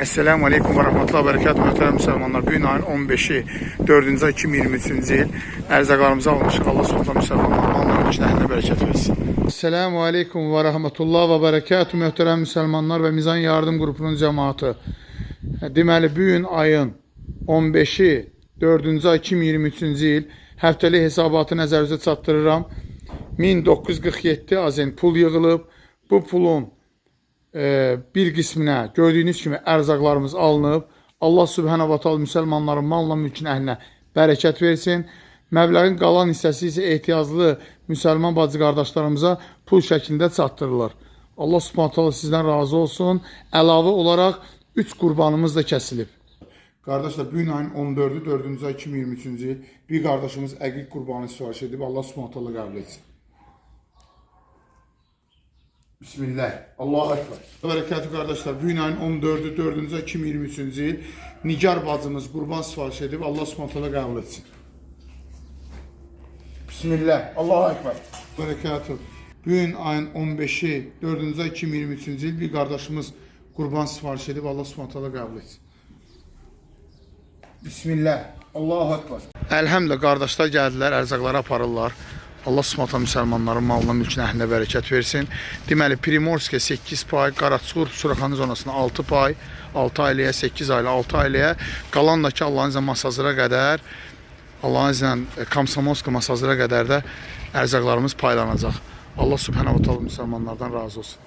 Esselamu Aleyküm ve Rahmetullahi ve Berekatuhu Muhterem Müslümanlar. Bugün ayın 15'i 4. ay 2023-cü il ərzaqlarımızı almışıq. Allah subhanahu Müslümanlar malların içlərində bərəkət versin. Esselamu Aleyküm ve Rahmetullahi ve Berekatuhu Muhterem Müslümanlar ve Mizan Yardım Qrupunun cəmaatı. Deməli, bugün ayın 15-i 4-cü ay 2023-cü il həftəlik hesabatı nəzərinizə çatdırıram. 1947 azen pul yığılıb. Bu pulun bir qisminə gördüyünüz kimi ərzaqlarımız alınıb. Allah Subhanahu va Taala müsəlmanların malına, mülkünə, əhlinə bərəkət versin. Məbləğin qalan hissəsi isə ehtiyaclı müsəlman bacı qardaşlarımıza pul şəklində çatdırılır. Allah Subhanahu Taala sizdən razı olsun. Əlavə olaraq 3 qurbanımız da kəsilib. Qardaşlar, bu gün ayın 14-ü 4-cü ay 2023-cü il bir qardaşımız əqiq qurbanı sifariş edib. Allah Subhanahu Taala qəbul etsin. Bismillah. Allahu Ekber. Berekatü kardeşler. Bugün ayın 14'ü 4. ay 2023. il Nigar bacımız kurban sipariş edip Allah subhanahu kabul etsin. Bismillah. Allahu Ekber. Berekatü. Bugün ayın 15'i 4. ay 2023. il bir kardeşimiz kurban sipariş edip Allah subhanahu kabul etsin. Bismillah. Allahu Ekber. Elhamdülillah qardaşlar gəldilər, ərzaqları aparırlar. Allah subhanahu müsəlmanların malına, mülkünə, əhlinə bərəkət versin. Deməli, Primorskiyə 8 pay, Qaraçur, Suraxanı zonasına 6 pay, 6 ailəyə, 8 ailə, 6 ailəyə, qalan da ki, Allahın izniyle Masazıra qədər, Allahın izniyle Komsomolska Masazıra qədər də ərzaqlarımız paylanacaq. Allah subhanahu wa ta'ala müsəlmanlardan razı olsun.